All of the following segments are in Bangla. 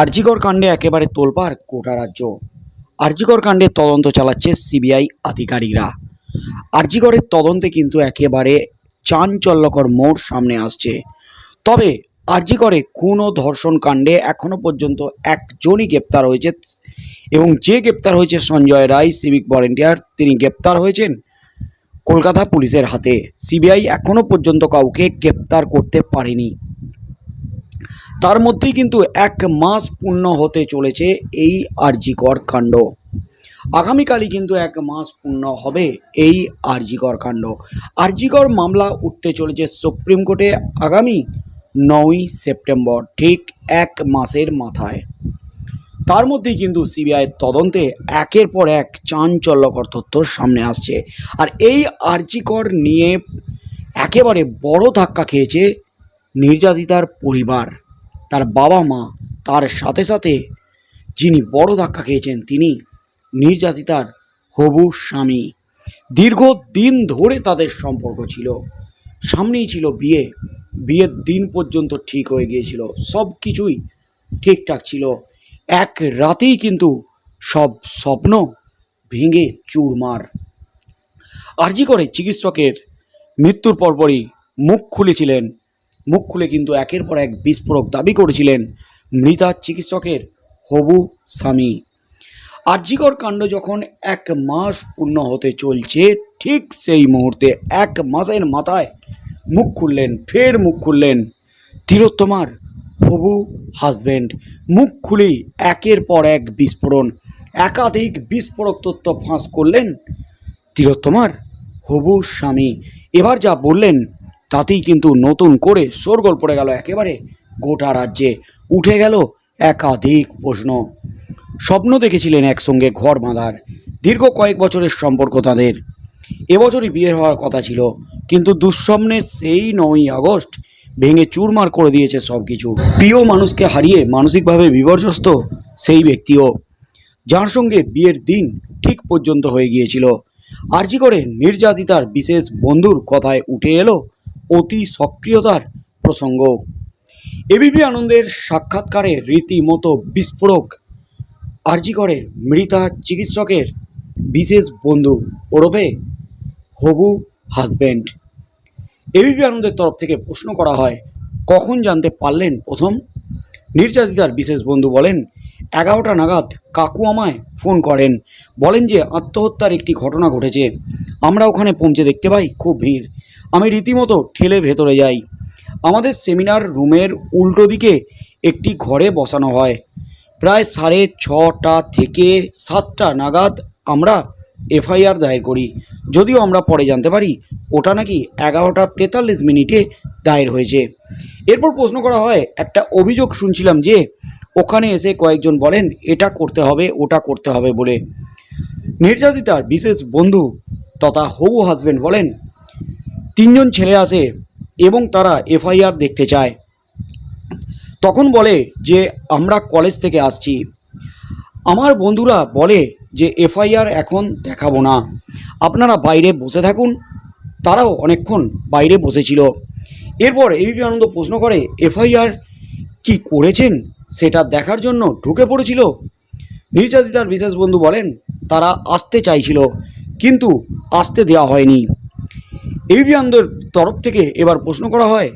আরজিকর কাণ্ডে একেবারে তোলপাড় গোটা রাজ্য। আরজিকর কাণ্ডে তদন্ত চালাচ্ছে সিবিআই আধিকারিকরা। আরজিকরের তদন্তে কিন্তু একেবারে চাঞ্চল্যকর মোড় সামনে আসছে। তবে আরজিকরে খুন ধর্ষণ কাণ্ডে এখনও পর্যন্ত একজনই গ্রেপ্তার হয়েছে এবং যে গ্রেপ্তার হয়েছে সঞ্জয় রায়, সিভিক ভলেন্টিয়ার, তিনি গ্রেপ্তার হয়েছেন কলকাতা পুলিশের হাতে। সিবিআই এখনও পর্যন্ত কাউকে গ্রেপ্তার করতে পারেনি। তার মধ্যেই কিন্তু এক মাস পূর্ণ হতে চলেছে এই আরজিকর কাণ্ড। আগামীকালই কিন্তু এক মাস পূর্ণ হবে এই আরজিকর কাণ্ড। আরজিকর মামলা উঠতে চলেছে সুপ্রিম কোর্টে আগামী নয়ই সেপ্টেম্বর, ঠিক এক মাসের মাথায়। তার মধ্যেই কিন্তু সিবিআই তদন্তে একের পর এক চাঞ্চল্যকর তথ্য সামনে আসছে। আর এই আরজিকর নিয়ে একেবারে বড় ধাক্কা খেয়েছে নির্যাতিতার পরিবার। তার বাবা মা তার সাথে সাথে যিনি বড় ধাক্কা খেয়েছেন তিনি নির্যাতিতার হবু স্বামী। দীর্ঘ দিন ধরে তাদের সম্পর্ক ছিল। সামনেই ছিল বিয়ে। বিয়ের দিন পর্যন্ত ঠিক হয়ে গিয়েছিল। সব কিছুই ঠিকঠাক ছিল। এক রাতেই কিন্তু সব স্বপ্ন ভেঙে চুরমার। আরজি করে চিকিৎসকের মৃত্যুর পরপরই মুখ খুলেছিলেন মুখ খুলে কিন্তু একের পর এক বিস্ফোরক দাবি করেছিলেন মৃতা চিকিৎসকের হবু স্বামী। আরজিকর কাণ্ড যখন এক মাস পূর্ণ হতে চলছে, ঠিক সেই মুহূর্তে এক মাসের মাথায় মুখ খুললেন, ফের মুখ খুললেন তিলোত্তমার হবু হাজব্যান্ড মুখ খুলেই একের পর এক বিস্ফোরণ, একাধিক বিস্ফোরক তথ্য ফাঁস করলেন তিলোত্তমার হবু স্বামী। এবার যা বললেন তাতেই কিন্তু নতুন করে শোরগোল পড়ে গেল একেবারে। গোটা রাজ্যে উঠে গেল একাধিক প্রশ্ন। স্বপ্ন দেখেছিলেন একসঙ্গে ঘর বাঁধার। দীর্ঘ কয়েক বছরের সম্পর্ক তাদের। এবছরই বিয়ে হওয়ার কথা ছিল, কিন্তু দুঃস্বপ্নের সেই নয়ই আগস্ট ভেঙে চুরমার করে দিয়েছে সব কিছু প্রিয় মানুষকে হারিয়ে মানসিকভাবে বিপর্যস্ত সেই ব্যক্তিও। যার সঙ্গে বিয়ের দিন ঠিক পর্যন্ত হয়ে গিয়েছিল। আর্জি করে নির্যাতিতার বিশেষ বন্ধুর কথায় উঠে এলো অতি সক্রিয়তার প্রসঙ্গ। এবিপি আনন্দের সাক্ষাৎকারে রীতিমতো বিস্ফোরক আর্জি করে মৃতা চিকিৎসকের বিশেষ বন্ধু ওরফে হবু হাজব্যান্ড এবিপি আনন্দের তরফ থেকে প্রশ্ন করা হয়, কখন জানতে পারলেন প্রথম? নির্যাতিতার বিশেষ বন্ধু বলেন, এগারোটা নাগাদ কাকু আমায় ফোন করেন। বলেন যে, আত্মহত্যার একটি ঘটনা ঘটেছে। আমরা ওখানে পৌঁছে দেখতে পাই, খুব ভিড়। আমি রীতিমতো ঠেলে ভেতরে যাই। আমাদের সেমিনার রুমের উল্টো দিকে একটি ঘরে বসানো হয়। প্রায় সাড়ে ছটা থেকে সাতটা নাগাদ আমরা এফআইআর দায়ের করি। যদিও আমরা পরে জানতে পারি, ওটা নাকি এগারোটা তেতাল্লিশ মিনিটে দায়ের হয়েছে। এরপর প্রশ্ন করা হয়, একটা অভিযোগ শুনছিলাম যে ওখানে এসে কয়েকজন বলেন, এটা করতে হবে, ওটা করতে হবে বলে। নির্যাতিতার বিশেষ বন্ধু তথা হবু হাজবেন্ড বলেন তিনজন ছেলে আসে এবং তারা এফআইআর দেখতে চায়। তখন বলে যে, আমরা কলেজ থেকে আসছি। আমার বন্ধুরা বলে যে, এফআইআর এখন দেখাবো না। আপনারা বাইরে বসে থাকুন। তারাও অনেকক্ষণ বাইরে বসেছিল। এরপর এবিপি আনন্দ প্রশ্ন করে, এফআইআর কি করেছেন? সেটা দেখার জন্য ঢুকে পড়েছিল? নির্যাতিতার বিশেষ বন্ধু বলেন, তারা আসতে চাইছিল, কিন্তু আসতে দেওয়া হয়নি। আনন্দের তরফ থেকে এবার প্রশ্ন করা হয়,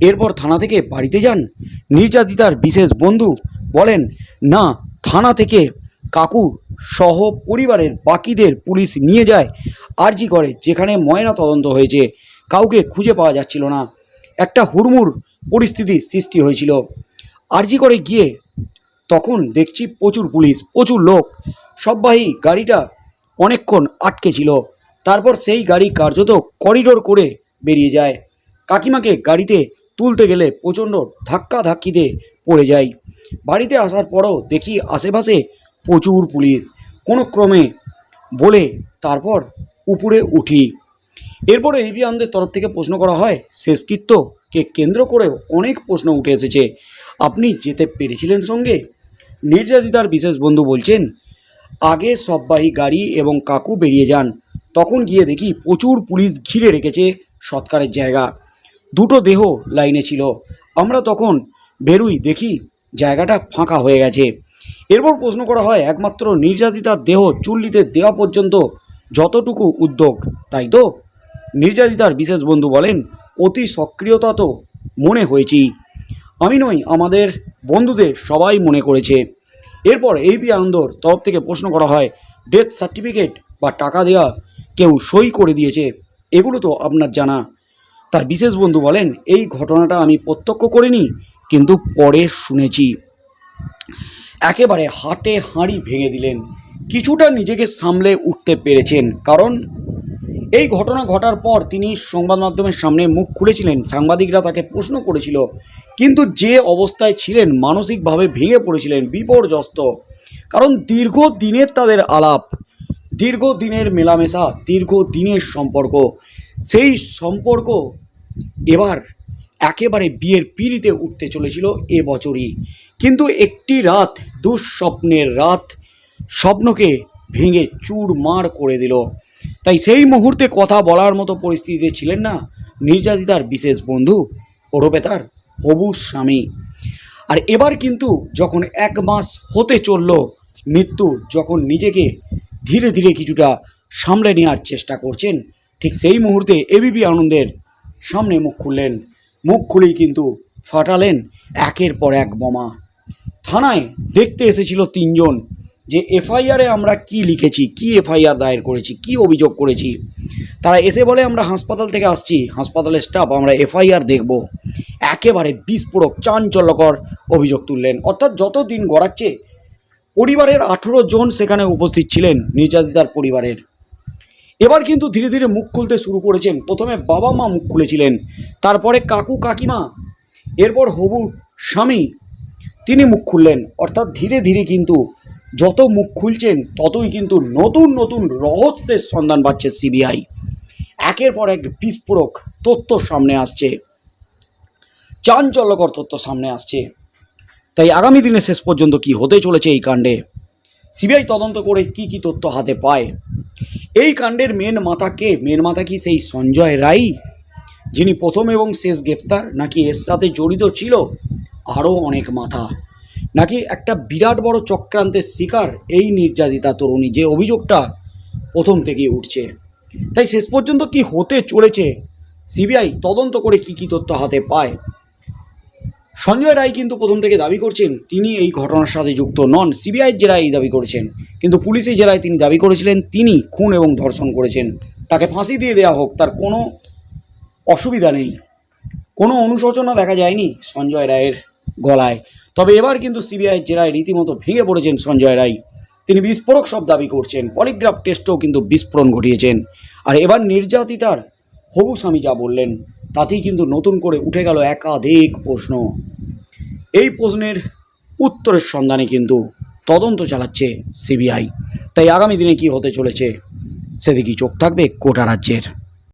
এরপর থানা থেকে বাড়িতে যান। নির্যাতিতার বিশেষ বন্ধু বলেন, না, থানা থেকে কাকু সহ পরিবারের বাকিদের পুলিশ নিয়ে যায়, আরজি করে, যেখানে ময়না তদন্ত হয়েছে। কাউকে খুঁজে পাওয়া যাচ্ছিল না। একটা হুড়মুড় পরিস্থিতি সৃষ্টি হয়েছিল। আরজি করে গিয়ে তখন দেখছি প্রচুর পুলিশ, প্রচুর লোক। সববাহী গাড়িটা অনেকক্ষণ আটকে ছিল। তারপর সেই গাড়ি কার্যত করিডোর করে বেরিয়ে যায়। কাকিমাকে গাড়িতে তুলতে গেলে প্রচণ্ড ধাক্কা ধাক্কিতে পড়ে যাই। বাড়িতে আসার পরও দেখি আশেপাশে প্রচুর পুলিশ। কোনো ক্রমে বলে তারপর উপরে উঠি। এরপরে এবি তরফ থেকে প্রশ্ন করা হয়, শেষকৃত্যকে কেন্দ্র করেও অনেক প্রশ্ন উঠে এসেছে। আপনি যেতে পেরেছিলেন সঙ্গে? নির্যাতিতার বিশেষ বন্ধু বলছেন, আগে সববাহী গাড়ি এবং কাকু বেরিয়ে যান। তখন গিয়ে দেখি প্রচুর পুলিশ ঘিরে রেখেছে সৎকারের জায়গা। দুটো দেহ লাইনে ছিল। আমরা তখন বেরুই দেখি জায়গাটা ফাঁকা হয়ে গেছে। এরপর প্রশ্ন করা হয়, একমাত্র নির্যাতিতার দেহ চুল্লিতে দেওয়া পর্যন্ত যতটুকু উদ্যোগ, তাই তো? নির্যাতিতার বিশেষ বন্ধু বলেন, অতি সক্রিয়তা তো মনে হয়েছি। আমি নই, আমাদের বন্ধুদের সবাই মনে করেছে। এরপর এই বি আনন্দর তরফ থেকে প্রশ্ন করা হয় ডেথ সার্টিফিকেট বা টাকা দেওয়া কেউ সই করে দিয়েছে, এগুলো তো আপনার জানা। তার বিশেষ বন্ধু বলেন, এই ঘটনাটা আমি প্রত্যক্ষ করিনি, কিন্তু পরে শুনেছি। একেবারে হাটে হাঁড়ি ভেঙে দিলেন। কিছুটা নিজেকে সামলে উঠতে পেরেছেন, কারণ এই ঘটনা ঘটার পর তিনি সংবাদ মাধ্যমের সামনে মুখ খুলেছিলেন, সাংবাদিকরা তাকে প্রশ্ন করেছিল, কিন্তু যে অবস্থায় ছিলেন মানসিকভাবে ভেঙে পড়েছিলেন, বিপর্যস্ত। কারণ দীর্ঘ দিনের তাদের আলাপ দীর্ঘ দিনের মেলামেশা দীর্ঘ দিনের সম্পর্ক। সেই সম্পর্ক এবার একেবারে বিয়ের পিড়িতে উঠতে চলেছিল এ বছরই কিন্তু একটি রাত, দুঃস্বপ্নের রাত, স্বপ্নকে ভেঙে চুরমার করে দিল। তাই সেই মুহূর্তে কথা বলার মতো পরিস্থিতিতে ছিলেন না নির্যাতিতার বিশেষ বন্ধু ওরপে তার হবু স্বামী। আর এবার কিন্তু যখন এক মাস হতে চলল, মৃত্যু যখন নিজেকে ধীরে ধীরে কিছুটা সামলে নেওয়ার চেষ্টা করছেন। ঠিক সেই মুহূর্তে এবিপি আনন্দের সামনে মুখ খুললেন। মুখ খুলেই কিন্তু ফাটালেন একের পর এক বোমা। থানায় দেখতে এসেছিল তিনজন যে এফআইআরে আমরা কি লিখেছি, কি এফআইআর দায়ের করেছি, কি অভিযোগ করেছি। তারা এসে বলে, আমরা হাসপাতাল থেকে আসছি, হাসপাতালের স্টাফ আমরা এফআইআর দেখব। একেবারে বিস্ফোরক, চাঞ্চল্যকর অভিযোগ তুললেন। অর্থাৎ যত দিন গড়াচ্ছে পরিবারের আঠেরো জন সেখানে উপস্থিত ছিলেন, নির্যাতিতার পরিবারের। এবার কিন্তু ধীরে ধীরে মুখ খুলতে শুরু করেছেন। প্রথমে বাবা মা মুখ খুলেছিলেন, তারপরে কাকু, কাকিমা, এরপর হবু, স্বামী, তিনি মুখ খুললেন। অর্থাৎ ধীরে ধীরে কিন্তু যত মুখ খুলছেন, ততই কিন্তু নতুন নতুন রহস্যের সন্ধান পাচ্ছে সিবিআই। একের পর এক বিস্ফোরক তথ্য সামনে আসছে। চাঞ্চল্যকর তথ্য সামনে আসছে। তাই আগামী দিনে শেষ পর্যন্ত কি হতে চলেছে এই কাণ্ডে? সিবিআই তদন্ত করে কি কি তথ্য হাতে পায়? এই কাণ্ডের মেন মাথা কে? মেন মাথা কি সেই সঞ্জয় রাই, যিনি প্রথম এবং শেষ গ্রেপ্তার, নাকি এর সাথে জড়িত ছিল? আরও অনেক মাথা। নাকি একটা বিরাট বড় চক্রান্তের শিকার? এই নির্যাতিতা তরুণী যে অভিযোগটা প্রথম থেকেই উঠছে। তাই শেষ পর্যন্ত কি হতে চলেছে? সিবিআই তদন্ত করে কি কি তথ্য হাতে পায়? সঞ্জয় রায় কিন্তু প্রথম থেকে দাবি করছেন, তিনি এই ঘটনার সাথে যুক্ত নন। সিবিআইয়ের জেরায় এই দাবি করেছেন, কিন্তু পুলিশের জেরায় তিনি দাবি করেছিলেন, তিনি খুন এবং ধর্ষণ করেছেন। তাকে ফাঁসি দিয়ে দেওয়া হোক, তার কোনো অসুবিধা নেই। কোনো অনুশোচনা দেখা যায়নি সঞ্জয় রায়ের গলায়। তবে এবার কিন্তু সিবিআইয়ের জেরায় রীতিমতো ভেঙে পড়েছেন সঞ্জয় রায়, তিনি বিস্ফোরক সব দাবি করছেন, পলিগ্রাফ টেস্টও কিন্তু বিস্ফোরণ ঘটিয়েছেন। আর এবার নির্যাতিতার হবু স্বামী যা বললেন তাতেই কিন্তু নতুন করে উঠে গেল একাধিক প্রশ্ন। এই প্রশ্নের উত্তরের সন্ধানে কিন্তু তদন্ত চালাচ্ছে সিবিআই। তাই আগামী দিনে কি হতে চলেছে, সেদিকেই চোখ থাকবে কোটা রাজ্যের।